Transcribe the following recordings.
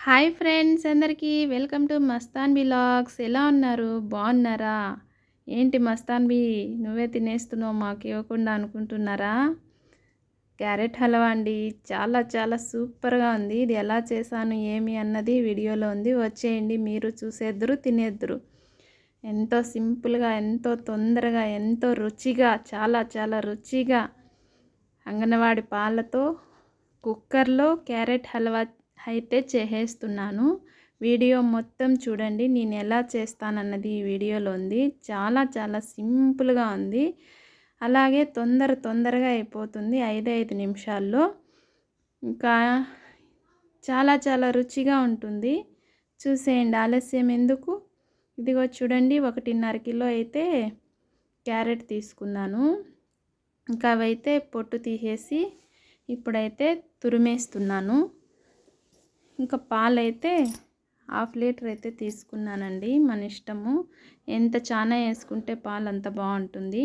Hi friends అందరికీ welcome to Mastan blogs. ఎలా ఉన్నారు? బాగున్నారా? ఏంటి మస్తాన్ బి? నువ్వే తినేస్తున్నావు మాకు ఇవ్వకుండా అనుకుంటున్నారా? క్యారెట్ హల్వా అండి. చాలా చాలా సూపర్గా ఉంది. ఇది ఎలా చేశాను ఏమి అన్నది వీడియోలో ఉంది. వచ్చేయండి మీరు చూసేద్దరు తినేద్దరు. ఎంతో సింపుల్గా ఎంతో తొందరగా ఎంతో రుచిగా చాలా చాలా రుచిగా అంగన్వాడి పాలతో కుక్కర్లో క్యారెట్ హల్వా అయితే చేసేస్తున్నాను. వీడియో మొత్తం చూడండి. నేను ఎలా చేస్తానన్నది ఈ వీడియోలో ఉంది. చాలా చాలా సింపుల్గా ఉంది. అలాగే తొందర తొందరగా అయిపోతుంది ఐదు ఐదు నిమిషాల్లో. ఇంకా చాలా చాలా రుచిగా ఉంటుంది. చూసేయండి ఆలస్యం ఎందుకు? ఇదిగో చూడండి. ఒకటిన్నర కిలో అయితే క్యారెట్ తీసుకున్నాను. ఇంకా అవైతే పొట్టు తీసేసి ఇప్పుడైతే తురిమేస్తున్నాను. ఇంకా పాలైతే హాఫ్ లీటర్ అయితే తీసుకున్నానండి మన ఇష్టము. ఎంత చాలా వేసుకుంటే పాలు అంత బాగుంటుంది.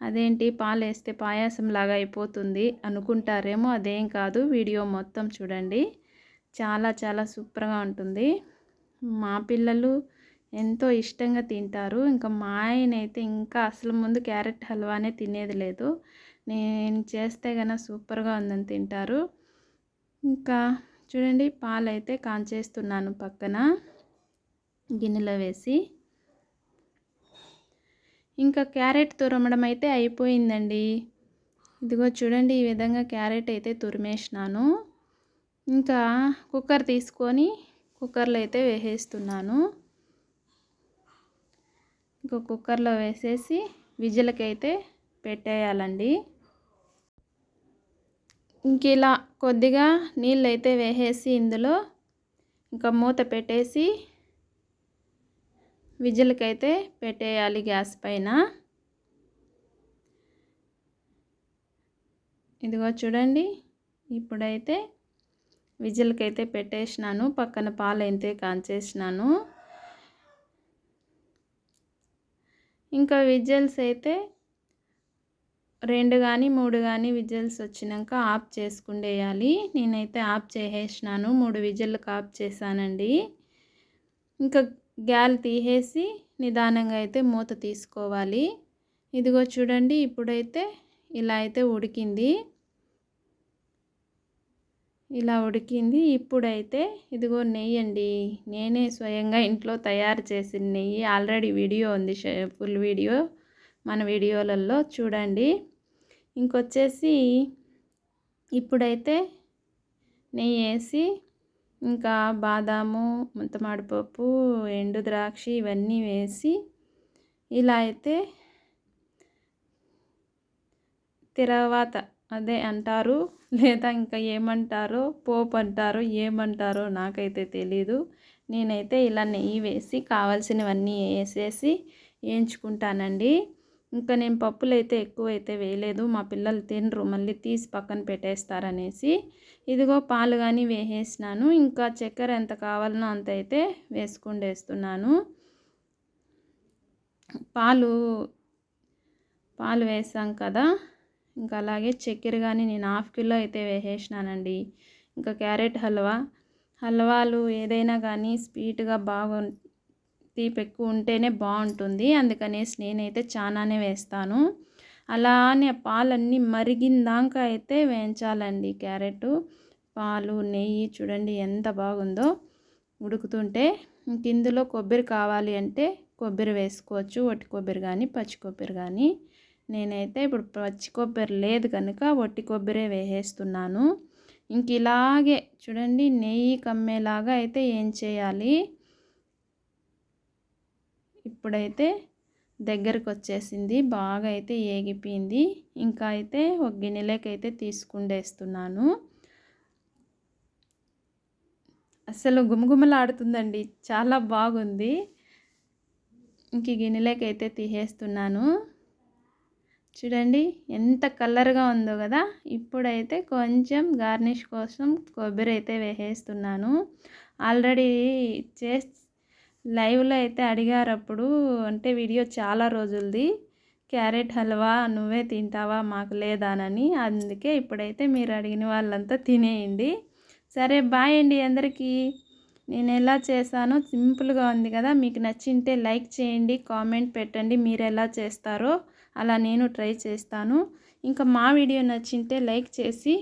అదేంటి పాలు వేస్తే పాయాసం లాగా అయిపోతుంది అనుకుంటారేమో అదేం కాదు. వీడియో మొత్తం చూడండి. చాలా చాలా సూపర్గా ఉంటుంది. మా పిల్లలు ఎంతో ఇష్టంగా తింటారు. ఇంకా మా ఆయన అయితే ఇంకా అసలు ముందు క్యారెట్ హల్వానే తినేది లేదు. నేను చేస్తే కన్నా సూపర్గా ఉందని తింటారు. ఇంకా చూడండి పాలు అయితే కాంచేస్తున్నాను పక్కన. గిన్నెలో వేసి. ఇంకా క్యారెట్ తురమడం అయితే అయిపోయిందండి. ఇదిగో చూడండి ఈ విధంగా క్యారెట్ అయితే తురిమేసినాను. ఇంకా కుక్కర్ తీసుకొని కుక్కర్లో అయితే వేసేస్తున్నాను. ఇంకా కుక్కర్లో వేసేసి విజిల్కి పెట్టేయాలండి. ఇంక ఇలా కొద్దిగా నీళ్ళు అయితే వేసేసి ఇందులో ఇంకా మూత పెట్టేసి విజిల్కైతే పెట్టేయాలి గ్యాస్ పైన. ఇదిగో చూడండి ఇప్పుడైతే విజిల్కైతే పెట్టేసినాను పక్కన పాలు అయితే కాంచేసినాను. ఇంకా విజిల్స్ అయితే రెండు కానీ మూడు కానీ విజిల్స్ వచ్చినాక ఆఫ్ చేసుకుండేయాలి. నేనైతే ఆఫ్ చేసేసినాను. మూడు విజిల్కి ఆఫ్ చేశానండి. ఇంకా గ్యాల్ తీసేసి నిదానంగా అయితే మూత తీసుకోవాలి. ఇదిగో చూడండి ఇప్పుడైతే ఇలా అయితే ఉడికింది. ఇలా ఉడికింది. ఇప్పుడైతే ఇదిగో నెయ్యి అండి. నేనే స్వయంగా ఇంట్లో తయారు చేసిన నెయ్యి. ఆల్రెడీ వీడియో ఉంది ఫుల్ వీడియో. మన వీడియోలలో చూడండి. ఇంకొచ్చేసి ఇప్పుడైతే నెయ్యి వేసి ఇంకా బాదాము ముంతమాడిపప్పు ఎండు ద్రాక్ష ఇవన్నీ వేసి ఇలా అయితే తర్వాత అదే అంటారు. లేదా ఇంకా ఏమంటారో పోపు అంటారో ఏమంటారో నాకైతే తెలీదు. నేనైతే ఇలా నెయ్యి వేసి కావాల్సినవన్నీ వేసేసి వేయించుకుంటానండి. ఇంకా నేను పప్పులు అయితే ఎక్కువ అయితే వేయలేదు. మా పిల్లలు తినరు. మళ్ళీ తీసి పక్కన పెట్టేస్తారనేసి ఇదిగో పాలు కానీ వేసేసినాను. ఇంకా చక్కెర ఎంత కావాలనో అంత అయితే వేసుకుండేస్తున్నాను. పాలు పాలు వేసాం కదా. ఇంకా అలాగే చక్కెర కానీ నేను హాఫ్ కిలో అయితే వేసేసినానండి. ఇంకా క్యారెట్ హల్వా హల్వాలు ఏదైనా కానీ స్వీట్గా బాగు తీపి ఎక్కువ ఉంటేనే బాగుంటుంది అందుకనేసి నేనైతే చాలానే వేస్తాను. అలానే పాలన్నీ మరిగిందాక అయితే వేయించాలండి క్యారెట్ పాలు నెయ్యి చూడండి ఎంత బాగుందో. ఉడుకుతుంటే ఇంక ఇందులో కొబ్బరి కావాలి అంటే కొబ్బరి వేసుకోవచ్చు. వట్టి కొబ్బరి కానీ పచ్చి కొబ్బరి కానీ నేనైతే ఇప్పుడు పచ్చి కొబ్బరి లేదు కనుక వట్టి కొబ్బరే వేసేస్తున్నాను. ఇంక ఇలాగే చూడండి నెయ్యి కమ్మేలాగా అయితే ఏం చేయాలి? ఇప్పుడైతే దగ్గరకు వచ్చేసింది బాగా అయితే ఏగిపోయింది. ఇంకా అయితే ఒక గిన్నెలకైతే తీసుకుండేస్తున్నాను. అసలు గుమగుమలాడుతుందండి. చాలా బాగుంది. ఇంక గిన్నెలకైతే తీసేస్తున్నాను. చూడండి ఎంత కలర్గా ఉందో కదా. ఇప్పుడైతే కొంచెం గార్నిష్ కోసం కొబ్బరి అయితే వేసేస్తున్నాను. ఆల్రెడీ చేసి లైవ్లో అయితే అడిగారు అప్పుడు అంటే వీడియో చాలా రోజులది. క్యారెట్ హల్వా నువ్వే తింటావా మాకు లేదానని. అందుకే ఇప్పుడైతే మీరు అడిగిన వాళ్ళంతా తినేయండి. సరే బాయ్ అండి అందరికీ. నేను ఎలా చేశానో సింపుల్గా ఉంది కదా. మీకు నచ్చింటే లైక్ చేయండి కామెంట్ పెట్టండి మీరు ఎలా చేస్తారో అలా నేను ట్రై చేస్తాను. ఇంకా మా వీడియో నచ్చింటే లైక్ చేసి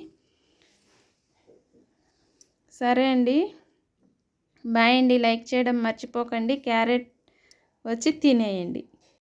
సరే అండి. బాయ్ అండి. లైక్ చేయడం మర్చిపోకండి. క్యారెట్ వచ్చి తినేయండి.